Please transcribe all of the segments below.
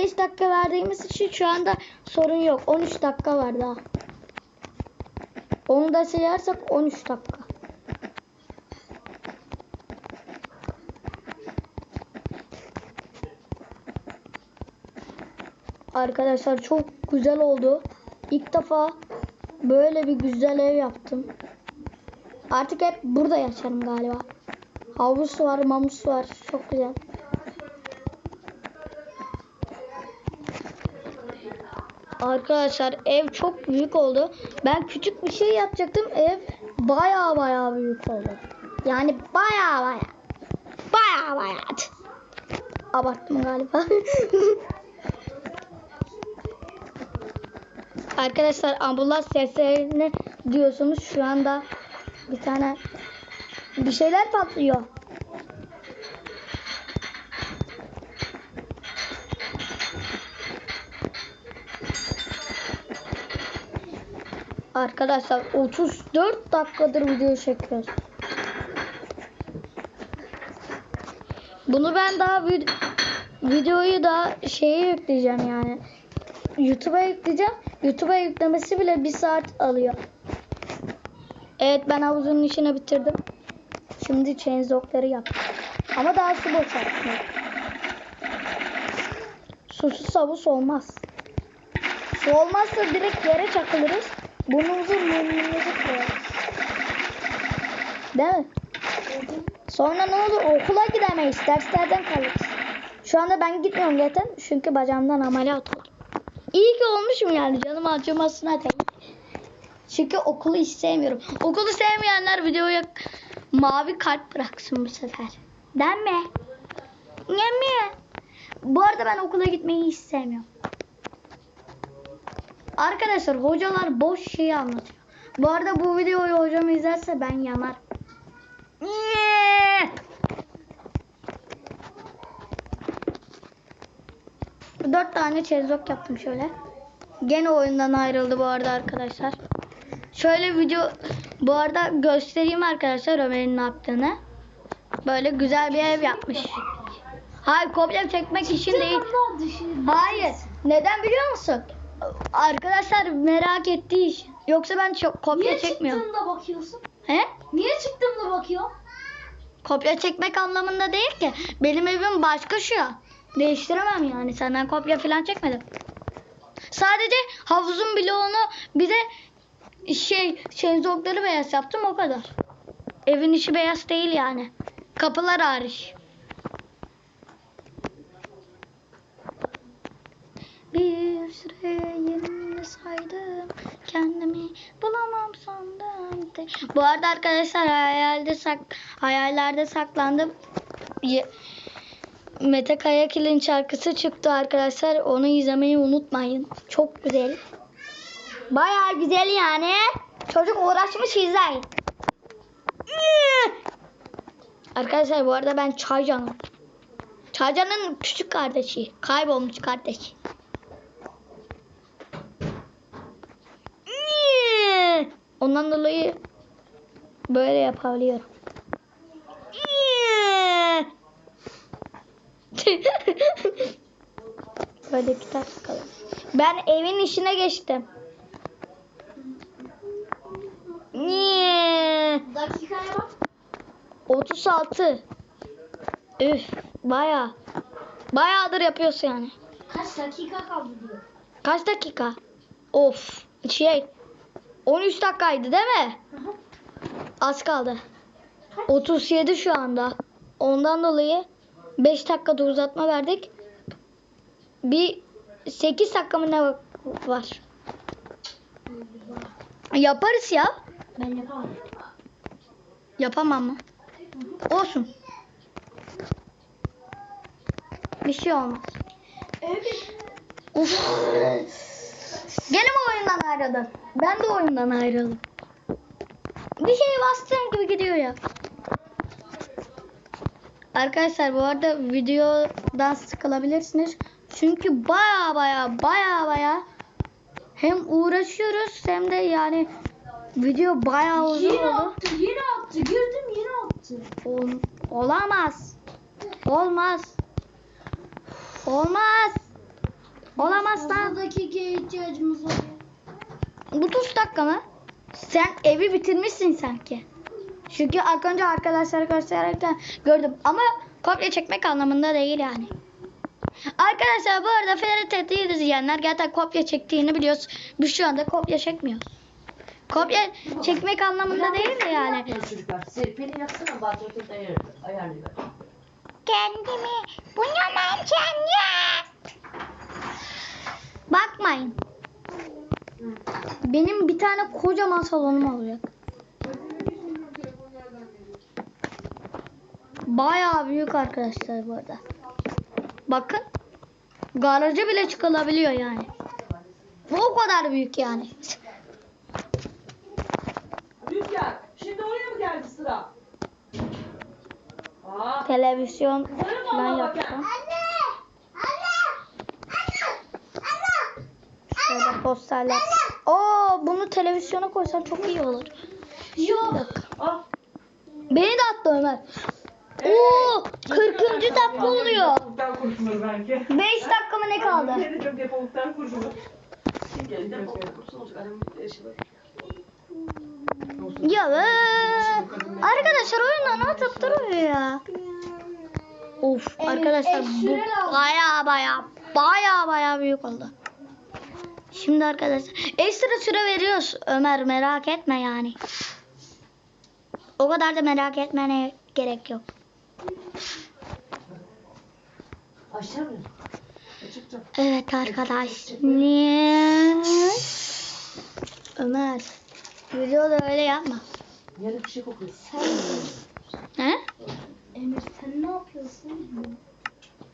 5 dakika verdiğimiz için şu anda sorun yok. 13 dakika var daha. Onu da sayarsak 13 dakika. Arkadaşlar çok güzel oldu. İlk defa böyle bir güzel ev yaptım. Artık hep burada yaşarım galiba. Havuz var, mamus var. Çok güzel. Arkadaşlar ev çok büyük oldu. Ben küçük bir şey yapacaktım. Ev baya baya büyük oldu. Yani baya baya. Baya baya. Abarttım galiba. Arkadaşlar ambulans seslerini diyorsunuz. Şu anda bir tane bir şeyler patlıyor. Arkadaşlar 34 dakikadır video çekiyoruz. Bunu ben daha vid- videoyu da şeye yükleyeceğim yani. YouTube'a yükleyeceğim. YouTube'a yüklemesi bile bir saat alıyor. Evet ben havuzun işini bitirdim. Şimdi chainzokları yaptım. Ama daha su boşaltmıyor. Susuz havuz olmaz. Su olmazsa direkt yere çakılırız. Burnumuzu burnumuzu koyarız. Değil mi? Sonra ne olur okula gidemeyiz. Derslerden kalırız. Şu anda ben gitmiyorum zaten. Çünkü bacağımdan ameliyat oldum. İyi ki olmuşum yani canım acımasına tek. Çünkü okulu hiç sevmiyorum. Okulu sevmeyenler videoya mavi kalp bıraksın bu sefer. Değil mi? Değil mi? Bu arada ben okula gitmeyi hiç sevmiyorum. Arkadaşlar hocalar boş şeyi anlatıyor. Bu arada bu videoyu hocam izlerse ben yanarım. Niye? Dört tane çezok yaptım şöyle. Gene oyundan ayrıldı bu arada arkadaşlar. Şöyle video bu arada göstereyim arkadaşlar Ömer'in ne yaptığını. Böyle güzel bir ev yapmış. Hayır kopya çekmek için değil. Hayır. Neden biliyor musun? Arkadaşlar merak ettiği için. Yoksa ben çok kopya Niye çekmiyorum. çıktığında bakıyorsun? He? Niye çıktığımda bakıyor? Kopya çekmek anlamında değil ki. Benim evim başka şu an. Değiştiremem yani. Senden kopya falan çekmedim. Sadece havuzun bloğunu bir de şey şenzokları beyaz yaptım o kadar. Evin içi beyaz değil yani. Kapılar hariç. Bir süre yerimde saydım kendimi bulamam sandım. Bu arada arkadaşlar hayalde sak hayallerde saklandım. Ye- Mete Kayakil'in şarkısı çıktı arkadaşlar. Onu izlemeyi unutmayın. Çok güzel. Bayağı güzel yani. Çocuk uğraşmış izleyin. Arkadaşlar bu arada ben Çaycan'ım. Çaycan'ın küçük kardeşi. Kaybolmuş kardeşi. Ondan dolayı böyle yapabiliyorum. böyle kitap sıkalım. Ben evin işine geçtim. Niye? Dakikaya bak. 36. Üf, baya. Bayağıdır yapıyorsun yani. Kaç dakika kaldı diyor. Kaç dakika? Of, şey. 13 dakikaydı değil mi? Hı hı. Az kaldı. 37 şu anda. Ondan dolayı 5 dakikada uzatma verdik. Bir 8 dakika mı ne var? Yaparız ya. Ben yapamam. Yapamam mı? Olsun. Bir şey olmaz. Evet. Uf. Gene mi oyundan ayrıldın? Ben de oyundan ayrıldım. Bir şey bastığım gibi gidiyor ya. Arkadaşlar bu arada videodan sıkılabilirsiniz. Çünkü baya baya baya baya hem uğraşıyoruz hem de yani video baya uzun Yine oldu. attı, yine attı. Girdim yine attı. Ol- olamaz. Olmaz. Olmaz. Olmaz lan. Dakikaya ihtiyacımız var. 30 dakika mı? Sen evi bitirmişsin sanki. Çünkü ilk önce arkadaşlara gösterirken gördüm. Ama kopya çekmek anlamında değil yani. Arkadaşlar bu arada FRT izleyenler zaten kopya çektiğini biliyoruz. Biz şu anda kopya çekmiyoruz. Kopya çekmek anlamında değil de yani. çocuklar? Serpil'i yapsana ayar, ayarlıyor. Kendimi bulamazsam ya. Bakmayın. Benim bir tane kocaman salonum olacak. Bayağı büyük arkadaşlar bu arada. Bakın. Garaja bile çıkılabiliyor yani. Bu o kadar büyük yani. Rüzgar, şimdi oraya mı geldi sıra? Aa, Televizyon bak yapacağım. ya. Şöyle posterler. Oo bunu televizyona koysan çok iyi olur. Yok. Ah, Beni de attı Ömer. Oo 40. dakika oluyor. Kurtulur belki. 5 dakika mı ne kaldı? Beni çok kurtulur. Ya be. Arkadaşlar oyundan atıp duruyor ya. Of arkadaşlar bu baya baya baya baya büyük oldu. Şimdi arkadaşlar ekstra süre veriyoruz Ömer merak etme yani. O kadar da merak etmene gerek yok. Evet arkadaşlar. Ömer videoda öyle yapma. Yarın bir şey kokuyor. He? Emir sen ne yapıyorsun?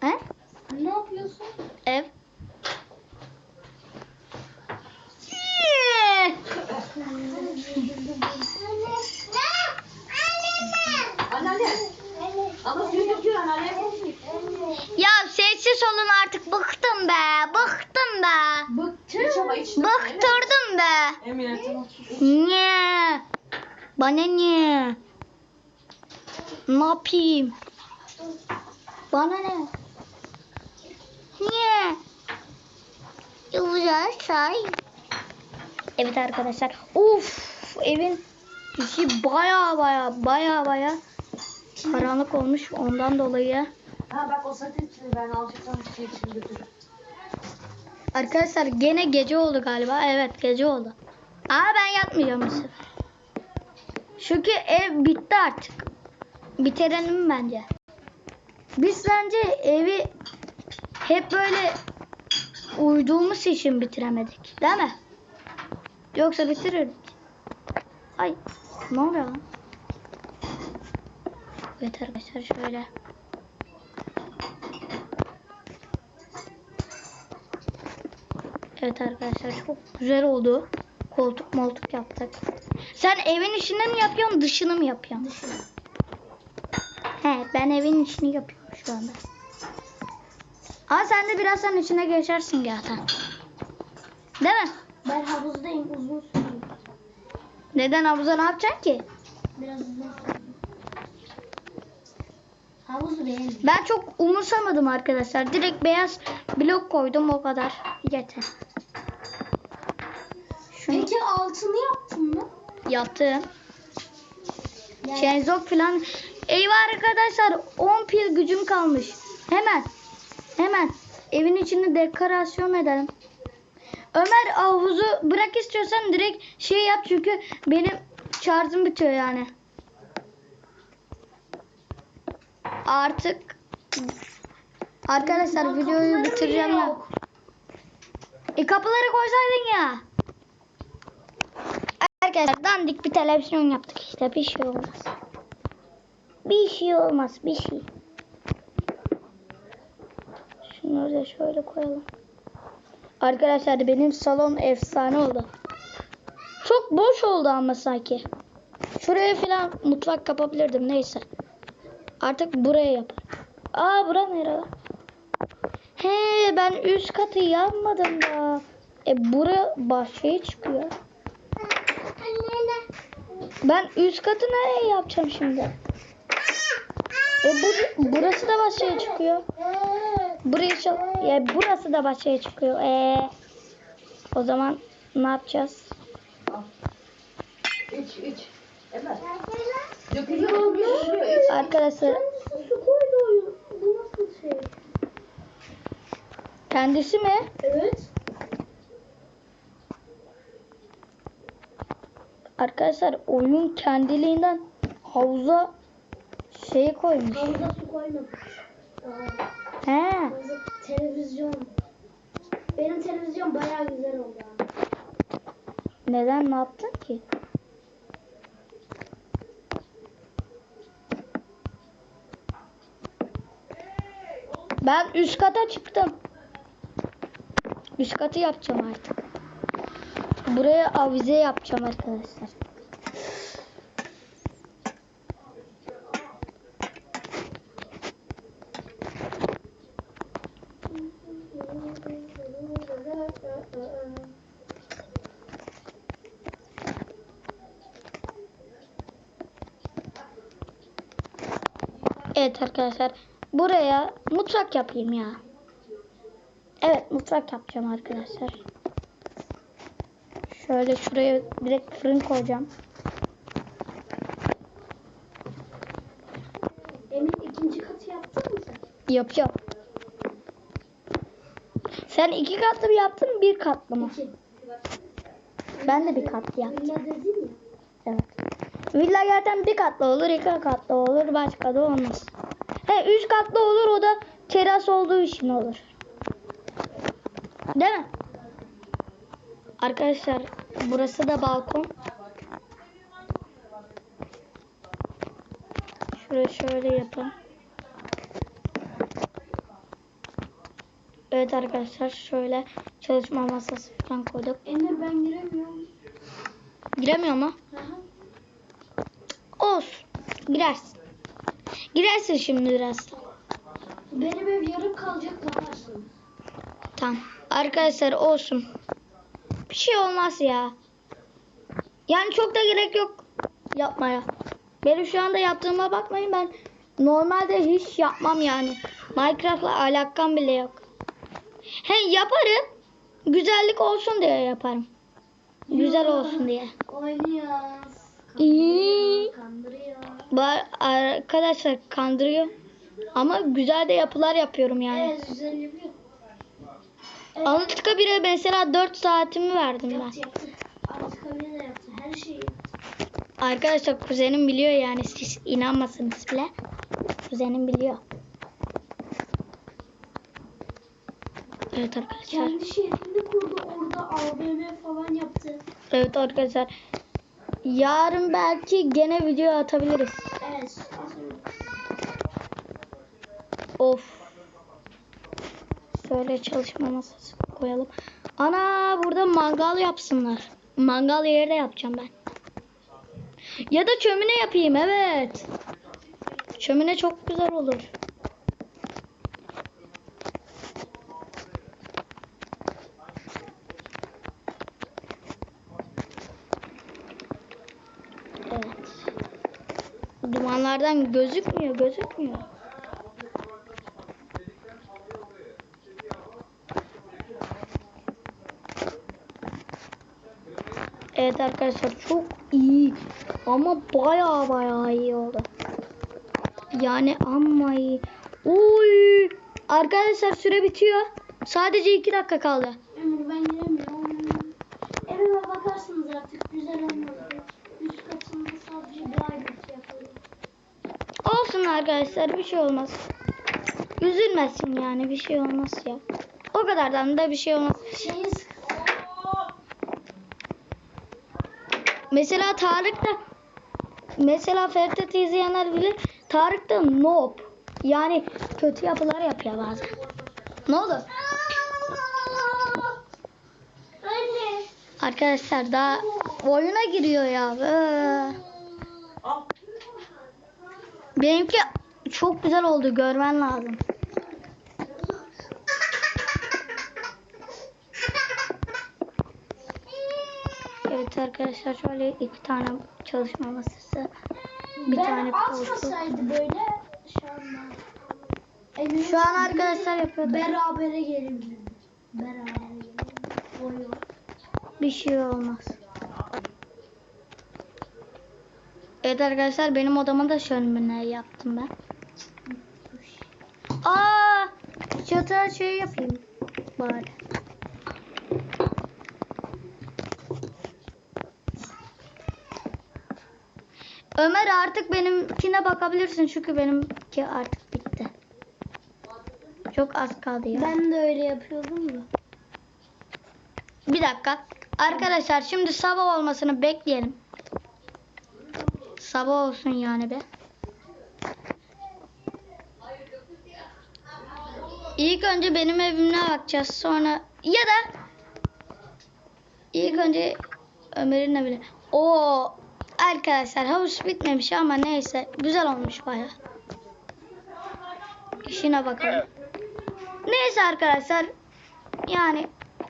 He? Sen ne yapıyorsun? Ev. Anneanne. Ama suyu döküyor anneanne. Ya sessiz olun artık bıktım be. Bıktım be. İç. Bıktırdım be. Emine tamam. Niye? Bana niye? Ne yapayım? Bana ne? Niye? Güzel say. Evet arkadaşlar. Uf evin içi baya baya baya baya karanlık olmuş ondan dolayı. Ha bak o satin ben alacağım şey için götürürüm. Arkadaşlar gene gece oldu galiba. Evet gece oldu. Aa ben yatmayacağım bu sefer. Çünkü ev bitti artık. Bitirelim bence. Biz bence evi hep böyle uyduğumuz için bitiremedik. Değil mi? Yoksa bitirirdik. Ay ne oluyor lan? Evet arkadaşlar şöyle. Evet arkadaşlar çok güzel oldu. Koltuk moltuk yaptık. Sen evin içini mi yapıyorsun dışını mı yapıyorsun? He ben evin içini yapıyorum şu anda. Ama sen de birazdan içine geçersin zaten. Değil mi? Ben havuzdayım uzun sürüyor. Neden havuza ne yapacaksın ki? Biraz uzun sürüyor. Havuzu beğendim. Ben çok umursamadım arkadaşlar. Direkt beyaz blok koydum o kadar. Yeter. Şunu Peki altını yaptın mı? yaptım. Yani Şenzok falan. Eyvah arkadaşlar 10 pil gücüm kalmış. Hemen. Hemen. Evin içini dekorasyon edelim. Ömer havuzu bırak istiyorsan direkt şey yap çünkü benim şarjım bitiyor yani. Artık arkadaşlar videoyu bitireceğim ya. E kapıları koysaydın ya. Arkadaşlar dandik bir televizyon yaptık işte bir şey olmaz. Bir şey olmaz bir şey. Şunları da şöyle koyalım. Arkadaşlar benim salon efsane oldu. Çok boş oldu ama sanki. Şuraya falan mutfak yapabilirdim neyse. Artık buraya yaparım. Aa bura nere? He ben üst katı yapmadım da. E bura bahçeye çıkıyor. Ben üst katı nereye yapacağım şimdi? E bu, burası da bahçeye çıkıyor. Burayı çal- ya burası da başa çıkıyor. Ee, o zaman ne yapacağız? Mu? Şuraya iç. Arkadaşlar Su koydu oyun. Bu nasıl şey? kendisi mi? Evet. Arkadaşlar oyun kendiliğinden havuza şey koymuş. Havuza su koymadım. Aa, He. televizyon. Benim televizyon bayağı güzel oldu. Neden ne yaptın ki? Ben üst kata çıktım. Üst katı yapacağım artık. Buraya avize yapacağım arkadaşlar. Evet arkadaşlar. Buraya mutfak yapayım ya. Evet mutfak yapacağım arkadaşlar. Şöyle şuraya direkt fırın koyacağım. Emin ikinci katı yaptın mı sen? Yapacağım. Sen iki katlı mı yaptın bir katlı mı? İki. Ben de bir katlı yaptım. Evet. Villa zaten bir katlı olur, iki katlı olur, başka da olmaz. He, üç katlı olur, o da teras olduğu için olur. Değil mi? Arkadaşlar, burası da balkon. Şurayı şöyle yapalım. Evet arkadaşlar, şöyle çalışma masası falan koyduk. Emir ben giremiyorum. Giremiyor mu? Girersin. Girersin şimdi biraz. Benim ev yarım kalacak bakarsın. Tamam. Arkadaşlar olsun. Bir şey olmaz ya. Yani çok da gerek yok yapmaya. Benim şu anda yaptığıma bakmayın ben normalde hiç yapmam yani. Minecraft'la alakam bile yok. He yaparım. Güzellik olsun diye yaparım. Güzel olsun diye. Oynuyoruz. İyi. Kandırıyor. Ba- Arkadaşlar kandırıyor. Ama güzel de yapılar yapıyorum yani. Evet güzel yapıyor. Anıtkabir'e mesela 4 saatimi verdim ben. Yaptı yaptı. Anıtkabir'e de yaptı. Her şeyi yaptı. Arkadaşlar kuzenim biliyor yani siz inanmasınız bile. Kuzenim biliyor. Evet arkadaşlar. Kendi şehrini kurdu. Orada AVM falan yaptı. Evet arkadaşlar. Yarın belki gene video atabiliriz. Evet. Of. Şöyle çalışma masası koyalım. Ana burada mangal yapsınlar. Mangal yeri de yapacağım ben. Ya da çömine yapayım evet. Çömine çok güzel olur. Evet. Dumanlardan gözükmüyor, gözükmüyor. Evet arkadaşlar çok iyi ama baya baya iyi oldu. Yani ama iyi. Oy! Arkadaşlar süre bitiyor. Sadece iki dakika kaldı. Emir ben giremiyorum. Evime bakarsınız artık. Güzel olmadı. Üst katında sadece bir ayrıntı yapalım. Olsun arkadaşlar bir şey olmaz. Üzülmesin yani bir şey olmaz ya. O kadardan da bir şey olmaz. Mesela Tarık da mesela Ferhat'ı izleyenler bilir. Tarık da noob. Yani kötü yapılar yapıyor bazen. Ne oldu? Anne. Arkadaşlar daha oyuna giriyor ya. Ee. Benimki çok güzel oldu. Görmen lazım. Evet arkadaşlar şöyle iki tane çalışma masası. Bir ben tane koltuk. açmasaydı böyle şu anda. Şu an arkadaşlar yapıyordu. berabere gelebilirdik. Berabere oy. Bir şey olmaz. Evet arkadaşlar benim odama da şömine yaptım ben. Aa, çatıya şey yapayım bari. Ömer artık benimkine bakabilirsin çünkü benimki artık bitti. Çok az kaldı ya. Ben de öyle yapıyordum da. Bir dakika. Arkadaşlar şimdi sabah olmasını bekleyelim. Sabah olsun yani be. İlk önce benim evime bakacağız. Sonra ya da ilk önce Ömer'in evine. Oo arkadaşlar havuz bitmemiş ama neyse güzel olmuş baya. İşine bakalım. Neyse arkadaşlar yani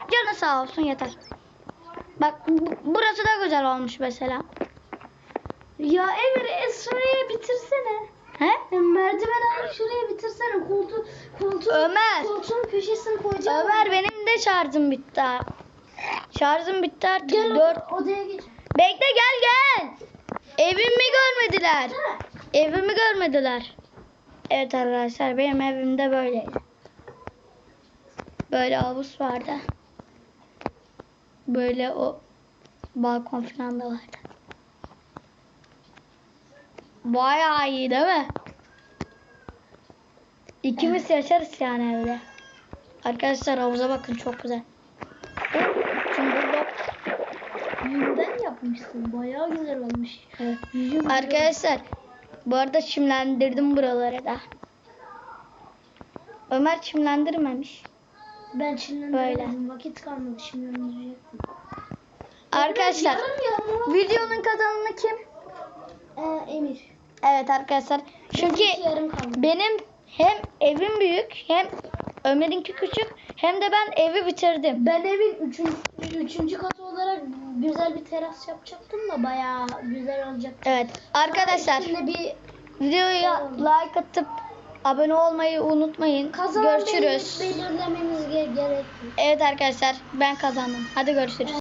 canı sağ olsun yeter. Bak bu- burası da güzel olmuş mesela. Ya Emir e, şurayı bitirsene. He? Ya merdiven alıp şurayı bitirsene. Koltuğu, koltuğu, Ömer. koltuğun köşesini koyacağım. Ömer benim de şarjım bitti. Şarjım bitti artık. Gel Dört. odaya geç. Bekle gel gel. Evimi görmediler. Evimi görmediler. Evet arkadaşlar benim evimde böyleydi. Böyle havuz vardı. Böyle o balkon falan da vardı. Bayağı iyi değil mi? İkimiz yaşarız yani evde. Arkadaşlar havuza bakın çok güzel. Cumhurbaşkanı Yünden yapmışsın. Bayağı güzel olmuş. Evet. Yüzüm Arkadaşlar bu arada çimlendirdim buraları da. Ömer çimlendirmemiş. Ben Böyle. Vakit kalmadı şimdi önleyecektim. Arkadaşlar videonun kazananı kim? Ee, Emir. Evet arkadaşlar. Çünkü benim hem evim büyük hem Ömer'inki küçük hem de ben evi bitirdim. Ben evin üçüncü, üçüncü katı olarak güzel bir teras yapacaktım da bayağı güzel olacak. Evet arkadaşlar bir videoya like atıp abone olmayı unutmayın. kazanan Görüşürüz. belir- belirlememiz ge- gerekli. Evet arkadaşlar ben kazandım. Hadi görüşürüz.